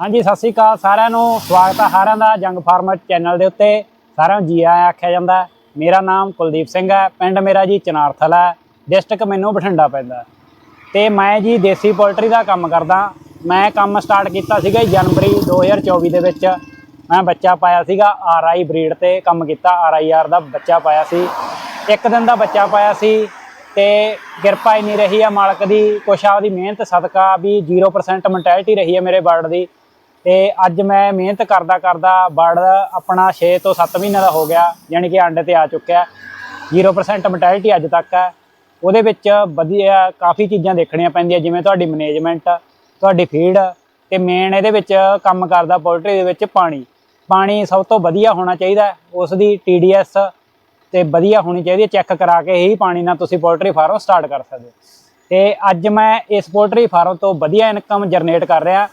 ਹਾਂਜੀ, ਸਤਿ ਸ੍ਰੀ ਅਕਾਲ ਸਾਰਿਆਂ ਨੂੰ। ਸਵਾਗਤ ਹੈ ਸਾਰਿਆਂ ਦਾ ਜੰਗ ਫਾਰਮਰ ਚੈਨਲ ਦੇ ਉੱਤੇ। ਸਾਰਿਆਂ ਨੂੰ ਜੀ ਆਇਆਂ ਆਖਿਆ ਜਾਂਦਾ ਮੇਰਾ ਨਾਮ ਕੁਲਦੀਪ ਸਿੰਘ ਹੈ। ਪਿੰਡ ਮੇਰਾ ਜੀ ਚਨਾਰਥਲ ਹੈ। ਡਿਸਟ੍ਰਿਕਟ ਮੈਨੂੰ ਬਠਿੰਡਾ ਪੈਂਦਾ ਹੈ। ਤੇ ਮੈਂ ਜੀ ਦੇਸੀ ਪੋਲਟਰੀ ਦਾ ਕੰਮ ਕਰਦਾ। ਮੈਂ ਕੰਮ ਸਟਾਰਟ ਕੀਤਾ ਸੀਗਾ ਜੀ ਜਨਵਰੀ 2024 ਦੇ ਵਿੱਚ। ਮੈਂ ਬੱਚਾ ਪਾਇਆ ਸੀਗਾ ਆਰ ਆਈ ਬਰੀਡ ਤੇ ਕੰਮ ਕੀਤਾ। ਆਰ ਆਈ ਆਰ ਦਾ ਬੱਚਾ ਪਾਇਆ ਸੀ। ਇੱਕ ਦਿਨ ਦਾ ਬੱਚਾ ਪਾਇਆ ਸੀ। ਤੇ ਕਿਰਪਾ ਹੀ ਨਹੀਂ ਰਹੀ ਆ ਮਾਲਕ ਦੀ। ਕੁਛ ਆਪਦੀ ਮਿਹਨਤ, ਸਦਕਾ ਵੀ 0% ਮੈਂਟੈਲਿਟੀ ਰਹੀ ਹੈ ਮੇਰੇ ਬਰਡ ਦੀ। ਤੇ ਅੱਜ ਮੈਂ ਮਿਹਨਤ ਕਰਦਾ ਕਰਦਾ ਬਰਡ ਆਪਣਾ 6 ਤੋਂ 7 ਮਹੀਨੇ ਦਾ ਹੋ ਗਿਆ ਯਾਨੀ ਕਿ ਅੰਡੇ ਤੇ ਆ ਚੁੱਕਿਆ। 0% ਮੈਂਟੈਲਿਟੀ ਅੱਜ ਤੱਕ ਹੈ। ਉਹਦੇ ਵਿੱਚ ਵਧੀਆ ਕਾਫੀ ਚੀਜ਼ਾਂ ਦੇਖਣੀਆਂ ਪੈਂਦੀਆਂ, ਜਿਵੇਂ ਤੁਹਾਡੀ ਮੈਨੇਜਮੈਂਟ ਤੁਹਾਡੀ ਫੀਡ ਤੇ ਮੇਨ ਇਹਦੇ ਵਿੱਚ ਕੰਮ ਕਰਦਾ ਪੋਲਟਰੀ ਦੇ ਵਿੱਚ ਪਾਣੀ। ਪਾਣੀ ਸਭ ਤੋਂ ਵਧੀਆ ਹੋਣਾ ਚਾਹੀਦਾ ਉਸ ਦੀ TDS ਤੇ ਵਧੀਆ ਹੋਣੀ ਚਾਹੀਦੀ ਹੈ ਚੈੱਕ ਕਰਾ ਕੇ ਹੀ ਪਾਣੀ ਨਾਲ ਤੁਸੀਂ ਪੋਲਟਰੀ ਫਾਰਮ ਸਟਾਰਟ ਕਰ ਸਕਦੇ ਹੋ। ਤੇ ਅੱਜ ਮੈਂ ਇਸ ਪੋਲਟਰੀ ਫਾਰਮ ਤੋਂ ਵਧੀਆ ਇਨਕਮ ਜਨਰੇਟ ਕਰ ਰਿਹਾ।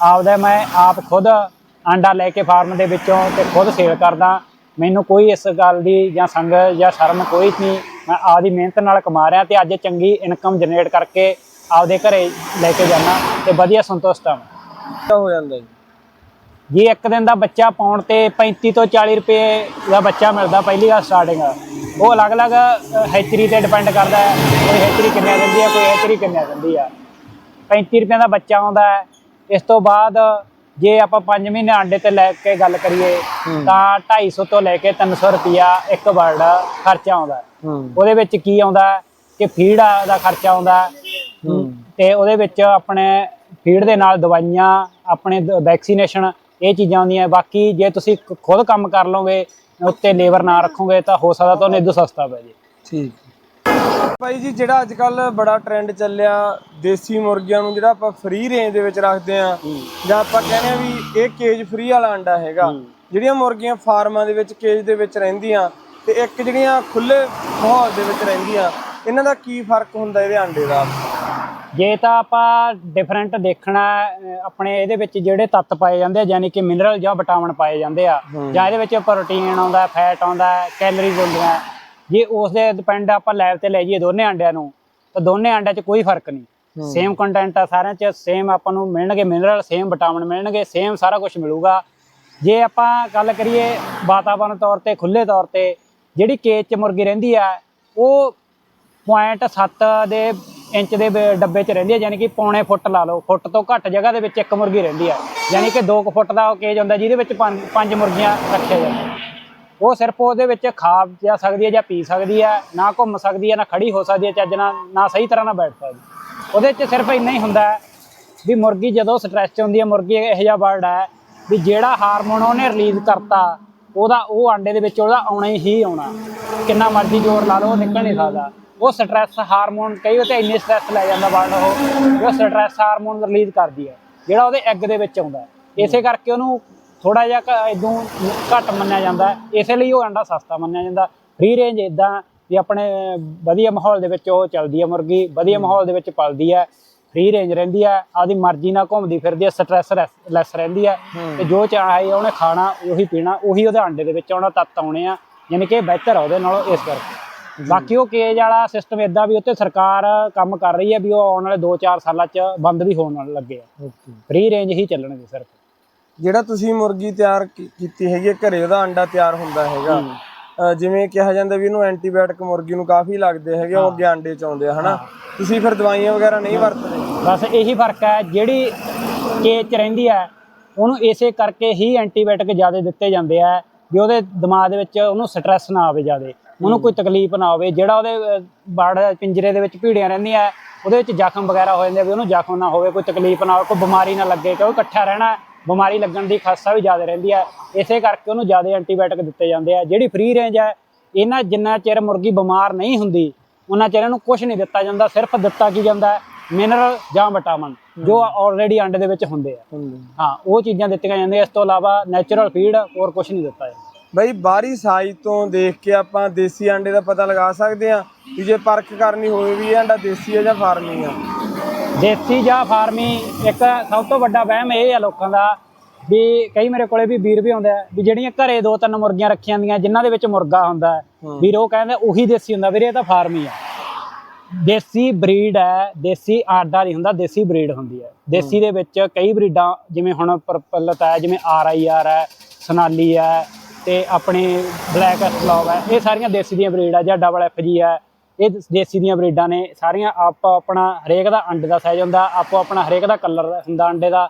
ਆਪਦਾ ਮੈਂ ਆਪ ਖੁਦ ਆਂਡਾ ਲੈ ਕੇ ਫਾਰਮ ਦੇ ਵਿੱਚੋਂ ਤੇ ਖੁਦ ਸੇਲ ਕਰਦਾ। ਮੈਨੂੰ ਕੋਈ ਇਸ ਗੱਲ ਦੀ ਜਾਂ ਸੰਗ ਜਾਂ ਸ਼ਰਮ ਕੋਈ ਨਹੀਂ। ਮੈਂ ਆਪਦੀ ਮਿਹਨਤ ਨਾਲ ਕਮਾ ਰਿਹਾ ਤੇ ਅੱਜ ਚੰਗੀ ਇਨਕਮ ਜਨਰੇਟ ਕਰਕੇ ਆਪਦੇ ਘਰੇ ਲੈ ਕੇ ਜਾਣਾ ਤੇ ਵਧੀਆ ਸੰਤੁਸ਼ਟ ਹਾਂ ਹੋ ਜਾਂਦਾ ਜੀ? ਜੀ ਇੱਕ ਦਿਨ ਦਾ ਬੱਚਾ ਪਾਉਣ ਤੇ 35 ਤੋਂ 40 ਰੁਪਏ ਦਾ ਬੱਚਾ ਮਿਲਦਾ ਪਹਿਲੀ ਵਾਰ ਸਟਾਰਟਿੰਗ ਉਹ ਅਲੱਗ-ਅਲੱਗ ਹੈਚਰੀ ਤੇ ਡਿਪੈਂਡ ਕਰਦਾ ਹੈ। ਕੋਈ ਹੈਚਰੀ ਕਿੰਨੇ ਦਿੰਦੀ ਹੈ ਕੋਈ ਹੈਚਰੀ ਕਿੰਨੇ ਦਿੰਦੀ ਆ 35 ਰੁਪਏ ਦਾ ਬੱਚਾ ਆਉਂਦਾ ਹੈ। ਇਸ ਤੋਂ ਬਾਅਦ ਜੇ ਆਪਾਂ 5 ਮਹੀਨੇ ਆਂਡੇ ਤੇ ਲੈ ਕੇ ਗੱਲ ਕਰੀਏ ਤਾਂ 250 ਤੋਂ ਲੈ ਕੇ 300 ਰੁਪਿਆ ਇੱਕ ਬਰਡ ਖਰਚਾ ਆਉਂਦਾ। ਉਹਦੇ ਵਿੱਚ ਕੀ ਆਉਂਦਾ ਕਿ ਫੀਡ ਦਾ ਖਰਚਾ ਆਉਂਦਾ। ਤੇ ਉਹਦੇ ਵਿੱਚ ਆਪਣੇ ਫੀਡ ਦੇ ਨਾਲ ਦਵਾਈਆਂ ਆਪਣੇ ਵੈਕਸੀਨੇਸ਼ਨ ਇਹ ਚੀਜ਼ਾਂ ਆਉਂਦੀਆਂ। ਬਾਕੀ ਜੇ ਤੁਸੀਂ ਖੁਦ ਕੰਮ ਕਰ ਲਓਗੇ ਉੱਤੇ ਲੇਬਰ ਨਾ ਰੱਖੋਗੇ ਤਾਂ ਹੋ ਸਕਦਾ ਤੁਹਾਨੂੰ ਇਦੋਂ ਸਸਤਾ ਪੈ ਜੇ। ਠੀਕ। ਭਾਈ ਜੀ ਜਿਹੜਾ ਅੱਜ ਕੱਲ ਬੜਾ ਟ੍ਰੈਂਡ ਚੱਲਿਆ ਦੇਸੀ ਮੁਰਗੀਆਂ ਨੂੰ ਜਿਹੜਾ ਆਪਾਂ ਫ੍ਰੀ ਰੇਂਜ ਦੇ ਵਿੱਚ ਰੱਖਦੇ ਆ ਜਾਂ ਆਪਾਂ ਕਹਿੰਦੇ ਆ ਵੀ ਇਹ ਕੇਜ ਫ੍ਰੀ ਵਾਲਾ ਅੰਡਾ ਹੈਗਾ। ਜਿਹੜੀਆਂ ਮੁਰਗੀਆਂ ਫਾਰਮਾਂ ਦੇ ਵਿੱਚ ਕੇਜ ਦੇ ਵਿੱਚ ਰਹਿੰਦੀਆਂ ਤੇ ਇੱਕ ਜਿਹੜੀਆਂ ਖੁੱਲੇ ਮਾਹੌਲ ਦੇ ਵਿੱਚ ਰਹਿੰਦੀਆਂ ਇਹਨਾਂ ਦਾ ਕੀ ਫ਼ਰਕ ਹੁੰਦਾ ਇਹਦੇ ਅੰਡੇ ਦਾ? ਜੇ ਤਾਂ ਆਪਾਂ ਡਿਫਰੈਂਟ ਦੇਖਣਾ ਆਪਣੇ ਇਹਦੇ ਵਿੱਚ ਜਿਹੜੇ ਤੱਤ ਪਾਏ ਜਾਂਦੇ ਆ ਯਾਨੀ ਕਿ ਮਿਨਰਲ ਜਾਂ ਵਿਟਾਮਿਨ ਪਾਏ ਜਾਂਦੇ ਆ ਜਾਂ ਇਹਦੇ ਵਿੱਚ ਪ੍ਰੋਟੀਨ ਆਉਂਦਾ ਫੈਟ ਆਉਂਦਾ ਕੈਲਰੀਜ਼ ਹੁੰਦੀਆਂ ਜੇ ਉਸ ਦੇ ਡਿਪੈਂਡ ਆਪਾਂ ਲੈਬ ਤੇ ਲੈ ਜਾਈਏ ਦੋਨੇ ਆਂਡਿਆਂ ਨੂੰ ਤਾਂ ਦੋਨੇ ਆਂਡਿਆਂ 'ਚ ਕੋਈ ਫ਼ਰਕ ਨਹੀਂ। ਸੇਮ ਕੰਟੈਂਟ ਆ ਸਾਰਿਆਂ 'ਚ ਸੇਮ ਆਪਾਂ ਨੂੰ ਮਿਲਣਗੇ ਮਿਨਰਲ ਸੇਮ ਵਿਟਾਮਿਨ ਮਿਲਣਗੇ ਸੇਮ ਸਾਰਾ ਕੁਝ ਮਿਲੂਗਾ। ਜੇ ਆਪਾਂ ਗੱਲ ਕਰੀਏ ਵਾਤਾਵਰਣ ਤੌਰ ਤੇ ਖੁੱਲੇ ਤੌਰ ਤੇ ਜਿਹੜੀ ਕੇਜ 'ਚ ਮੁਰਗੀ ਰਹਿੰਦੀ ਆ ਉਹ ਪੁਆਇੰਟ 7 ਦੇ ਇੰਚ ਦੇ ਡੱਬੇ 'ਚ ਰਹਿੰਦੀ ਹੈ ਯਾਨੀ ਕਿ ਪੌਣੇ ਫੁੱਟ ਲਾ ਲਓ। ਫੁੱਟ ਤੋਂ ਘੱਟ ਜਗ੍ਹਾ ਦੇ ਵਿੱਚ ਇੱਕ ਮੁਰਗੀ ਰਹਿੰਦੀ ਹੈ ਯਾਨੀ ਕਿ 2 ਫੁੱਟ ਦਾ ਕੇਜ ਹੁੰਦਾ ਜਿਹਦੇ ਵਿੱਚ ਪੰਜ ਪੰਜ ਮੁਰਗੀਆਂ ਰੱਖੀਆਂ ਜਾਂਦੀਆਂ। ਉਹ ਸਿਰਫ ਉਹਦੇ ਵਿੱਚ ਖਾ ਜਾ ਸਕਦੀ ਹੈ ਜਾਂ ਪੀ ਸਕਦੀ ਹੈ, ਨਾ ਘੁੰਮ ਸਕਦੀ ਹੈ, ਨਾ ਖੜੀ ਹੋ ਸਕਦੀ ਹੈ, ਚੱਜ ਨਾਲ, ਨਾ ਸਹੀ ਤਰ੍ਹਾਂ ਨਾਲ ਬੈਠ ਸਕਦੀ। ਉਹਦੇ 'ਚ ਸਿਰਫ ਇੰਨਾ ਹੀ ਹੁੰਦਾ ਵੀ ਮੁਰਗੀ ਜਦੋਂ ਸਟ੍ਰੈਸ 'ਚ ਹੁੰਦੀ ਹੈ, ਮੁਰਗੀ ਇਹੋ ਜਿਹਾ ਵਰਡ ਹੈ ਵੀ ਜਿਹੜਾ ਹਾਰਮੋਨ ਉਹਨੇ ਰਿਲੀਜ਼ ਕਰਤਾ, ਉਹਦਾ ਉਹ ਆਂਡੇ ਦੇ ਵਿੱਚ ਉਹਦਾ ਆਉਣਾ ਹੀ ਆਉਣਾ। ਕਿੰਨਾ ਮਰਜ਼ੀ ਜ਼ੋਰ ਲਾ ਲਓ, ਉਹ ਨਿਕਲ ਨਹੀਂ ਸਕਦਾ। ਉਹ ਸਟ੍ਰੈਸ ਹਾਰਮੋਨ ਕਈ ਵਾਰ ਤਾਂ ਇੰਨੇ ਸਟ੍ਰੈਸ ਲੈ ਜਾਂਦਾ ਵਰਡ ਉਹ ਉਹ ਸਟ੍ਰੈਸ ਹਾਰਮੋਨ ਰਿਲੀਜ਼ ਕਰਦੀ ਹੈ, ਜਿਹੜਾ ਉਹਦੇ ਐਗ ਦੇ ਵਿੱਚ ਆਉਂਦਾ ਇਸੇ ਕਰਕੇ ਉਹਨੂੰ ਥੋੜਾ ਜਿਹਾ ਇਦੋਂ ਘੱਟ ਮੰਨਿਆ ਜਾਂਦਾ। ਇਸੇ ਲਈ ਉਹ ਅੰਡਾ ਸਸਤਾ ਮੰਨਿਆ ਜਾਂਦਾ। ਫ੍ਰੀ ਰੇਂਜ ਇਦਾਂ ਵੀ ਆਪਣੇ ਵਧੀਆ ਮਾਹੌਲ ਦੇ ਵਿੱਚ ਉਹ ਚੱਲਦੀ ਹੈ ਮੁਰਗੀ ਵਧੀਆ ਮਾਹੌਲ ਦੇ ਵਿੱਚ ਪਲਦੀ ਹੈ। ਫ੍ਰੀ ਰੇਂਜ ਰਹਿੰਦੀ ਹੈ। ਆਪਦੀ ਮਰਜ਼ੀ ਨਾਲ ਘੁੰਮਦੀ ਫਿਰਦੀ ਹੈ ਸਟ੍ਰੈਸ ਲੈਸ ਰਹਿੰਦੀ ਹੈ। ਤੇ ਜੋ ਚਾਹੇ ਉਹਨੇ ਖਾਣਾ ਉਹੀ ਪੀਣਾ ਉਹੀ ਉਹਦੇ ਅੰਡੇ ਦੇ ਵਿੱਚ ਆਉਣਾ ਤੱਤ ਆਉਣੇ ਆ। ਯਾਨੀ ਕਿ ਬਿਹਤਰ ਆ ਉਹਦੇ ਨਾਲੋਂ ਇਸ ਕਰਕੇ। ਬਾਕੀ ਉਹ ਕੇਜ ਵਾਲਾ ਸਿਸਟਮ ਇਦਾਂ ਵੀ ਉੱਤੇ ਸਰਕਾਰ ਕੰਮ ਕਰ ਰਹੀ ਹੈ ਵੀ ਉਹ ਆਉਣ ਵਾਲੇ 2-4 ਸਾਲਾਂ 'ਚ ਬੰਦ ਵੀ ਹੋਣ ਲੱਗੇ ਆ। ਫ੍ਰੀ ਰੇਂਜ ਹੀ ਚੱਲਣਗੇ ਸਿਰਫ ਜਿਹੜਾ ਤੁਸੀਂ ਮੁਰਗੀ ਤਿਆਰ ਕੀ- ਕੀਤੀ ਹੈਗੀ ਹੈ, ਘਰੇ ਉਹਦਾ ਅੰਡਾ ਤਿਆਰ ਹੁੰਦਾ ਹੈਗਾ। ਅ, ਜਿਵੇਂ ਕਿਹਾ ਜਾਂਦਾ ਵੀ ਇਹਨੂੰ ਐਂਟੀਬਾਇਓਟਿਕ ਮੁਰਗੀ ਨੂੰ ਕਾਫੀ ਲੱਗਦੇ ਹੈਗੇ ਉਹ ਅੱਗੇ ਅੰਡੇ ਚ ਆਉਂਦੇ ਆ ਹਨਾ? ਤੁਸੀਂ ਫਿਰ ਦਵਾਈਆਂ ਵਗੈਰਾ ਨਹੀਂ ਵਰਤਦੇ? ਬਸ ਇਹੀ ਫ਼ਰਕ ਹੈ ਜਿਹੜੀ ਕੇਜ 'ਚ ਰਹਿੰਦੀ ਹੈ ਉਹਨੂੰ ਇਸੇ ਕਰਕੇ ਹੀ ਐਂਟੀਬਾਇਓਟਿਕ ਜ਼ਿਆਦਾ ਦਿੱਤੇ ਜਾਂਦੇ ਆ ਵੀ ਉਹਦੇ ਦਿਮਾਗ ਦੇ ਵਿੱਚ ਉਹਨੂੰ ਸਟ੍ਰੈਸ ਨਾ ਆਵੇ ਜ਼ਿਆਦਾ। ਉਹਨੂੰ ਕੋਈ ਤਕਲੀਫ ਨਾ ਹੋਵੇ ਜਿਹੜਾ ਉਹਦੇ ਅਹ, ਬੜ ਪਿੰਜਰੇ ਦੇ ਵਿੱਚ ਭੀੜੀਆਂ ਰਹਿੰਦੀਆਂ ਉਹਦੇ ਵਿੱਚ ਜ਼ਖਮ ਵਗੈਰਾ ਹੋ ਜਾਂਦੇ ਆ ਵੀ ਉਹਨੂੰ ਜ਼ਖਮ ਨਾ ਹੋਵੇ ਕੋਈ ਤਕਲੀਫ ਨਾ ਹੋਵੇ ਕੋਈ ਬਿਮਾਰੀ ਨਾ ਲੱਗੇ ਕਿਉਂਕਿ ਇਕੱਠਾ ਰਹਿਣਾ ਬਿਮਾਰੀ ਲੱਗਣ ਦੀ ਖਾਸਾ ਵੀ ਜ਼ਿਆਦਾ ਰਹਿੰਦੀ ਹੈ। ਇਸੇ ਕਰਕੇ ਉਹਨੂੰ ਜ਼ਿਆਦਾ ਐਂਟੀਬਾਇਓਟਿਕ ਦਿੱਤੇ ਜਾਂਦੇ ਆ। ਜਿਹੜੀ ਫ੍ਰੀ ਰੇਂਜ ਹੈ ਇਹਨਾਂ ਜਿੰਨਾ ਚਿਰ ਮੁਰਗੀ ਬਿਮਾਰ ਨਹੀਂ ਹੁੰਦੀ ਉਹਨਾਂ ਚਿਰ ਇਹਨੂੰ ਕੁਝ ਨਹੀਂ ਦਿੱਤਾ ਜਾਂਦਾ ਸਿਰਫ ਦਿੱਤਾ ਕੀ ਜਾਂਦਾ ਮਿਨਰਲ ਜਾਂ ਵਿਟਾਮਿਨ ਜੋ ਆਲਰੇਡੀ ਅੰਡੇ ਦੇ ਵਿੱਚ ਹੁੰਦੇ ਆ। ਹਾਂ ਉਹ ਚੀਜ਼ਾਂ ਦਿੱਤੀਆਂ ਜਾਂਦੀਆਂ ਇਸ ਤੋਂ ਇਲਾਵਾ ਨੈਚੁਰਲ ਫੀਡ ਹੋਰ ਕੁਝ ਨਹੀਂ ਦਿੱਤਾ ਜਾਂਦਾ। ਬਈ ਬਾਹਰੀ ਸਾਈਜ਼ ਤੋਂ ਦੇਖ ਕੇ ਆਪਾਂ ਦੇਸੀ ਅੰਡੇ ਦਾ ਪਤਾ ਲਗਾ ਸਕਦੇ ਆ ਵੀ ਜੇ ਪਰਖ ਕਰਨੀ ਹੋਵੇ ਵੀ ਇਹ ਅੰਡਾ ਦੇਸੀ ਹੈ ਜਾਂ ਫਾਰਮੀ ਆ। ਦੇਸੀ ਜਾਂ ਫਾਰਮੀ ਇੱਕ ਸਭ ਤੋਂ ਵੱਡਾ ਵਹਿਮ ਇਹ ਆ ਲੋਕਾਂ ਦਾ ਵੀ ਕਈ ਮੇਰੇ ਕੋਲੇ ਵੀ ਵੀਰ ਵੀ ਆਉਂਦੇ ਆ ਵੀ ਜਿਹੜੀਆਂ ਘਰੇ ਦੋ ਤਿੰਨ ਮੁਰਗੀਆਂ ਰੱਖੀਆਂ ਹੁੰਦੀਆਂ ਜਿਨ੍ਹਾਂ ਦੇ ਵਿੱਚ ਮੁਰਗਾ ਹੁੰਦਾ ਵੀਰ ਉਹ ਕਹਿੰਦੇ ਉਹੀ ਦੇਸੀ ਹੁੰਦਾ ਵੀਰੇ ਇਹ ਤਾਂ ਫਾਰਮੀ ਆ। ਦੇਸੀ ਬਰੀਡ ਹੈ ਦੇਸੀ ਆਡਾ ਨਹੀਂ ਹੁੰਦਾ ਦੇਸੀ ਬਰੀਡ ਹੁੰਦੀ ਹੈ। ਦੇਸੀ ਦੇ ਵਿੱਚ ਕਈ ਬਰੀਡਾਂ ਜਿਵੇਂ ਹੁਣ ਪ੍ਰਪਲਤ ਹੈ ਜਿਵੇਂ ਆਰ ਆਈ ਆਰ ਹੈ ਸਨਾਲੀ ਹੈ ਤੇ ਆਪਣੀ ਬਲੈਕ ਐਸਲੌਗ ਹੈ ਇਹ ਸਾਰੀਆਂ ਦੇਸੀ ਦੀਆਂ ਬਰੀਡ ਆ ਜਾਂ ਡਬਲ ਐਫ ਜੀ ਹੈ ਇਹ ਦੇਸੀ ਦੀਆਂ ਬਰੀਡਾਂ ਨੇ ਸਾਰੀਆਂ ਆਪੋ ਆਪਣਾ ਹਰੇਕ ਦਾ ਅੰਡੇ ਦਾ ਸਾਈਜ਼ ਹੁੰਦਾ ਆਪੋ ਆਪਣਾ ਹਰੇਕ ਦਾ ਕਲਰ ਹੁੰਦਾ ਅੰਡੇ ਦਾ।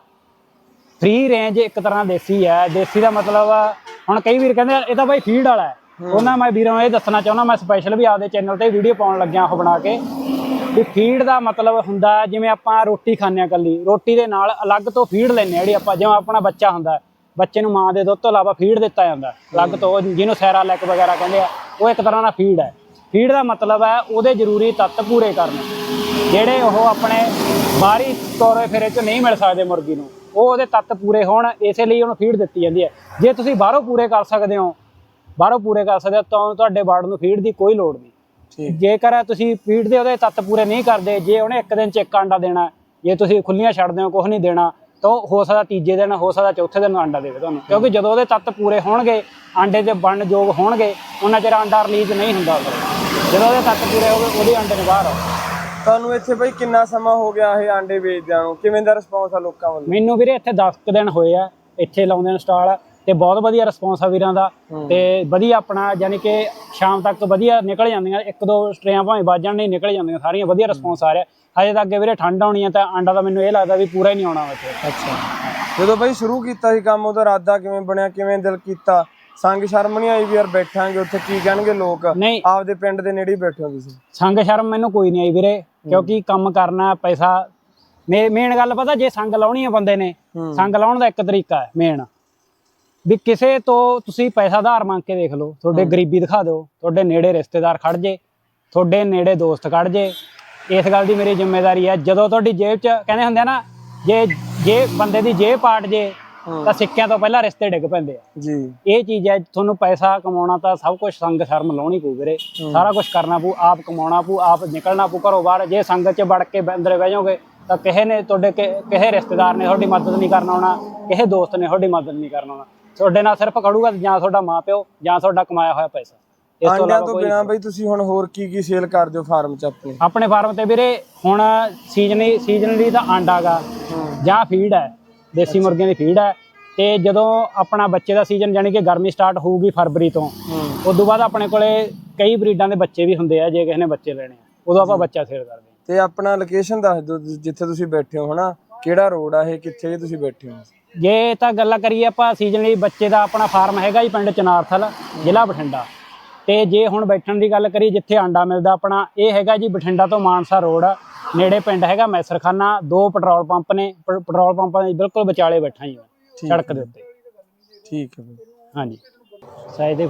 ਫ੍ਰੀ ਰੇਂਜ ਇੱਕ ਤਰ੍ਹਾਂ ਦੇਸੀ ਹੈ ਦੇਸੀ ਦਾ ਮਤਲਬ ਹੁਣ ਕਈ ਵੀਰ ਕਹਿੰਦੇ ਇਹ ਤਾਂ ਬਾਈ ਫੀਡ ਵਾਲਾ ਹੈ। ਉਹਨਾਂ ਮੈਂ ਵੀਰਾਂ ਨੂੰ ਇਹ ਦੱਸਣਾ ਚਾਹੁੰਦਾ ਮੈਂ ਸਪੈਸ਼ਲ ਵੀ ਆਪਦੇ ਚੈਨਲ ਤੇ ਵੀਡੀਓ ਪਾਉਣ ਲੱਗਿਆ ਉਹ ਬਣਾ ਕੇ। ਵੀ ਫੀਡ ਦਾ ਮਤਲਬ ਹੁੰਦਾ ਜਿਵੇਂ ਆਪਾਂ ਰੋਟੀ ਖਾਂਦੇ ਹਾਂ ਕੱਲੀ ਰੋਟੀ ਦੇ ਨਾਲ ਅਲੱਗ ਤੋਂ ਫੀਡ ਲੈਂਦੇ ਹਾਂ ਜਿਹੜੀ ਆਪਾਂ ਜਿਵੇਂ ਆਪਣਾ ਬੱਚਾ ਹੁੰਦਾ ਬੱਚੇ ਨੂੰ ਮਾਂ ਦੇ ਦੁੱਧ ਤੋਂ ਇਲਾਵਾ ਫੀਡ ਦਿੱਤਾ ਜਾਂਦਾ ਅਲੱਗ ਤੋਂ ਜਿਹਨੂੰ ਸੈਰਾਲੈਕ ਵਗੈਰਾ ਕਹਿੰਦੇ ਆ ਉਹ ਇੱਕ ਤਰ੍ਹਾਂ ਦਾ ਫੀਡ ਹੈ। ਫੀਡ ਦਾ ਮਤਲਬ ਹੈ ਉਹਦੇ ਜ਼ਰੂਰੀ ਤੱਤ ਪੂਰੇ ਕਰਨੇ। ਜਿਹੜੇ ਉਹ ਆਪਣੇ ਬਾਹਰੀ ਤੋਰੇ ਫੇਰੇ ਚ ਨਹੀਂ ਮਿਲ ਸਕਦੇ ਮੁਰਗੀ ਨੂੰ ਉਹ ਉਹਦੇ ਤੱਤ ਪੂਰੇ ਹੋਣ ਇਸੇ ਲਈ ਉਹਨੂੰ ਫੀਡ ਦਿੱਤੀ ਜਾਂਦੀ ਹੈ। ਜੇ ਤੁਸੀਂ ਬਾਹਰੋਂ ਪੂਰੇ ਕਰ ਸਕਦੇ ਹੋ ਬਾਹਰੋਂ ਪੂਰੇ ਕਰ ਸਕਦੇ ਹੋ ਤਾਂ ਤੁਹਾਡੇ ਬਾਰਡ ਨੂੰ ਫੀਡ ਦੀ ਕੋਈ ਲੋੜ ਨਹੀਂ। ਜੇਕਰ ਤੁਸੀਂ ਫੀਡ ਦੇ ਉਹਦੇ ਤੱਤ ਪੂਰੇ ਨਹੀਂ ਕਰਦੇ ਜੇ ਉਹਨੇ ਇੱਕ ਦਿਨ ਚ ਇੱਕ ਆਂਡਾ ਦੇਣਾ ਜੇ ਤੁਸੀਂ ਖੁੱਲੀਆਂ ਛੱਡਦੇ ਹੋ ਕੁਝ ਨਹੀਂ ਦੇਣਾ ਤਾਂ ਹੋ ਸਕਦਾ ਤੀਜੇ ਦਿਨ ਹੋ ਸਕਦਾ ਚੌਥੇ ਦਿਨ ਆਂਡਾ ਦੇਵੇ ਤੁਹਾਨੂੰ। ਕਿਉਂਕਿ ਜਦੋਂ ਉਹਦੇ ਤੱਤ ਪੂਰੇ ਹੋਣਗੇ ਆਂਡੇ ਦੇ ਬਣਨ ਯੋਗ ਹੋਣਗੇ ਉਹਨਾਂ ਚਿਰ ਆਂਡਾ ਰਿਲੀਜ਼ ਨਹੀਂ ਹੁੰਦਾ। ਜਦੋਂ ਉਹਦੇ ਤੱਤ ਪੂਰੇ ਹੋਗੇ ਉਹਦੇ ਆਂਡੇ ਨੇ ਬਾਹਰ ਆਉ ਤੁਹਾਨੂੰ ਇੱਥੇ ਬਈ ਕਿੰਨਾ ਸਮਾਂ ਹੋ ਗਿਆ ਇਹ ਆਂਡੇ ਵੇਚਦਿਆਂ ਨੂੰ? ਕਿਵੇਂ ਦਾ ਰਿਸਪੌਂਸ ਆ ਲੋਕਾਂ ਵੱਲੋਂ? ਮੈਨੂੰ ਵੀਰੇ ਇੱਥੇ 10 ਕੁ ਦਿਨ ਹੋਏ ਆ ਇੱਥੇ ਲਾਉਂਦੇ ਨੇ ਸਟਾਲ ਤੇ ਬਹੁਤ ਵਧੀਆ ਰਿਸਪੌਂਸ ਆ ਵੀਰਾਂ ਦਾ। ਤੇ ਵਧੀਆ ਆਪਣਾ ਯਾਨੀ ਕਿ ਸ਼ਾਮ ਤੱਕ ਵਧੀਆ ਨਿਕਲ ਜਾਂਦੀਆਂ ਇੱਕ ਦੋ ਸਟਰੇਆਂ ਭਾਵੇਂ ਵੱਜਣ ਨਹੀਂ ਨਿਕਲ ਜਾਂਦੀਆਂ ਸਾਰੀਆਂ ਵਧੀਆ ਰਿਸਪੌਂਸ ਆ ਰਿਹਾ। ਹਜੇ ਤਾਂ ਅੱਗੇ ਵੀਰੇ ਠੰਡ ਆਉਣੀ ਆ ਤਾਂ ਆਂਡਾ ਤਾਂ ਮੈਨੂੰ ਇਹ ਲੱਗਦਾ ਵੀ ਪੂਰਾ ਹੀ ਨਹੀਂ ਆਉਣਾ ਇੱਥੇ ਅੱਛਾ। ਜਦੋਂ ਬਈ ਸ਼ੁਰੂ ਕੀਤਾ ਸੀ ਕੰਮ ਉਹਦਾ ਇਰਾਦਾ ਕਿਵੇਂ ਬਣਿਆ ਕਿਵੇਂ ਦਿਲ ਕੀਤਾ? ਸੰਗ ਸ਼ਰਮ ਨਹੀਂ ਆਈ ਵੀ ਯਾਰ ਬੈਠਾਂਗੇ ਉੱਥੇ ਕੀ ਕਹਿਣਗੇ ਲੋਕ? ਨਹੀਂ। ਆਪਦੇ ਪਿੰਡ ਦੇ ਨੇੜੇ ਹੀ ਬੈਠੇ ਹੋ ਤੁਸੀਂ। ਸੰਗ ਸ਼ਰਮ ਮੈਨੂੰ ਕੋਈ ਨਹੀਂ ਆਈ ਵੀਰੇ ਕਿਉਂਕਿ ਕੰਮ ਕਰਨਾ ਪੈਸਾ ਮੇਨ ਗੱਲ ਪਤਾ ਜੇ ਸੰਗ ਲਾਉਣੀ ਆ ਬੰਦੇ ਨੇ। ਸੰਗ ਲਾਉਣ ਦਾ ਇੱਕ ਤਰੀਕਾ ਹੈ ਮੇਨ ਵੀ ਕਿਸੇ ਤੋਂ ਤੁਸੀਂ ਪੈਸਾ ਉਧਾਰ ਮੰਗ ਕੇ ਦੇਖ ਲਓ ਤੁਹਾਡੇ ਗਰੀਬੀ ਦਿਖਾ ਦਿਓ ਤੁਹਾਡੇ ਨੇੜੇ ਰਿਸ਼ਤੇਦਾਰ ਖੜ ਜੇ ਤੁਹਾਡੇ ਨੇੜੇ ਦੋਸਤ ਖੜ ਜੇ। ਇਸ ਗੱਲ ਦੀ ਮੇਰੀ ਜ਼ਿੰਮੇਵਾਰੀ ਹੈ ਜਦੋਂ ਤੁਹਾਡੀ ਜੇਬ 'ਚ ਕਹਿੰਦੇ ਹੁੰਦੇ ਆ ਨਾ ਜੇ ਜੇ ਬੰਦੇ ਦੀ ਜੇਬ ਪਾਟ ਜੇ ਤਾਂ ਸਿੱਕਿਆਂ ਤੋਂ ਪਹਿਲਾਂ ਰਿਸ਼ਤੇ ਡਿੱਗ ਪੈਂਦੇ ਆ। ਜੀ। ਇਹ ਚੀਜ਼ ਹੈ ਤੁਹਾਨੂੰ ਪੈਸਾ ਕਮਾਉਣਾ ਤਾਂ ਸਭ ਕੁਝ ਸੰਗ ਸ਼ਰਮ ਲਾਉਣੀ ਪਊ ਵੀਰੇ। ਸਾਰਾ ਕੁਝ ਕਰਨਾ ਪਊ ਆਪ ਕਮਾਉਣਾ ਪਊ ਆਪ ਨਿਕਲਣਾ ਪਊ ਘਰੋਂ ਬਾਹਰ। ਜੇ ਸੰਗਤ 'ਚ ਵੜ ਕੇ ਅੰਦਰ ਬਹਿ ਜਾਓਗੇ ਤਾਂ ਕਿਸੇ ਨੇ ਤੁਹਾਡੇ ਕਿਸੇ ਰਿਸ਼ਤੇਦਾਰ ਨੇ ਤੁਹਾਡੀ ਮਦਦ ਨਹੀਂ ਕਰਨਾ ਆਉਣਾ ਕਿਸੇ ਦੋਸਤ ਨੇ ਤੁਹਾਡੀ ਮਦਦ ਨਹੀਂ ਕਰਨਾ ਆਉਣਾ। ਤੁਹਾਡੇ ਨਾਲ ਸਿਰਫ ਖੜੂਗਾ ਜਾਂ ਤੁਹਾਡਾ ਮਾਪਿਓ ਜਾਂ ਤੁਹਾਡਾ ਕਮਾਇਆ ਹੋਇਆ ਪੈਸਾ। ਇਸ ਤੋਂ ਇਲਾਵਾ ਕੋਈ ਬਿਨਾ ਬਈ ਤੁਸੀਂ ਹੁਣ ਹੋਰ ਕੀ ਕੀ ਸੇਲ ਕਰਦੇ ਹੋ ਫਾਰਮ 'ਚ ਆਪਣੇ? ਆਪਣੇ ਫਾਰਮ ਤੇ ਵੀਰੇ ਹੁਣ ਸੀਜ਼ਨਲੀ ਸੀਜ਼ਨਲੀ ਤਾਂ ਆਂਡਾ ਗਾ ਜਾਂ ਫੀਡ ਹੈ। ਦੇਸੀ ਮੁਰਗੀਆਂ ਦੀ ਫੀਡ ਹੈ ਤੇ ਜਦੋਂ ਆਪਣਾ ਬੱਚੇ ਦਾ ਸੀਜ਼ਨ ਯਾਨੀ ਕਿ ਗਰਮੀ ਸਟਾਰਟ ਹੋਊਗੀ ਫਰਵਰੀ ਤੋਂ ਉਸ ਤੋਂ ਬਾਅਦ ਆਪਣੇ ਕੋਲੇ ਕਈ ਬਰੀਡਾਂ ਦੇ ਬੱਚੇ ਵੀ ਹੁੰਦੇ ਆ ਜੇ ਕਿਸੇ ਨੇ ਬੱਚੇ ਲੈਣੇ ਆ ਉਦੋਂ ਆਪਾਂ ਬੱਚਾ ਸੇਲ ਕਰਦੇ ਹਾਂ ਤੇ ਆਪਣਾ ਲੋਕੇਸ਼ਨ ਦੱਸ ਦਿਓ ਜਿੱਥੇ ਤੁਸੀਂ ਬੈਠੇ ਹੋ ਹਨਾ? ਕਿਹੜਾ ਰੋਡ ਆ ਇਹ ਕਿੱਥੇ ਤੁਸੀਂ ਬੈਠੇ ਹੋ? ਜੇ ਤਾਂ ਗੱਲਾਂ ਕਰੀਏ ਆਪਾਂ ਸੀਜ਼ਨਲੀ ਬੱਚੇ ਦਾ ਆਪਣਾ ਫਾਰਮ ਹੈਗਾ ਜੀ ਪਿੰਡ ਚਨਾਰਥਲ ਜ਼ਿਲ੍ਹਾ ਬਠਿੰਡਾ। ਤੇ ਜੇ ਹੁਣ ਬੈਠਣ ਦੀ ਗੱਲ ਕਰੀਏ ਜਿੱਥੇ ਆਂਡਾ ਮਿਲਦਾ ਆਪਣਾ ਇਹ ਹੈਗਾ ਜੀ ਬਠਿੰਡਾ ਤੋਂ ਮਾਨਸਾ ਰੋਡ ਨੇੜੇ ਪਿੰਡ ਹੈਗਾ ਮੈਸਰਖਾਨਾ ਦੋ ਪੈਟਰੋਲ ਪੰਪ ਨੇ ਪ- ਪੈਟਰੋਲ ਪੰਪਾਂ ਦੇ ਬਿਲਕੁਲ ਵਿਚਾਲੇ ਬੈਠਾ ਜੀ ਮੈਂ ਸੜਕ ਦੇ ਉੱਤੇ। ਠੀਕ ਹੈ ਬਈ ਹਾਂਜੀ। ਸਾਈਜ਼ ਦੇ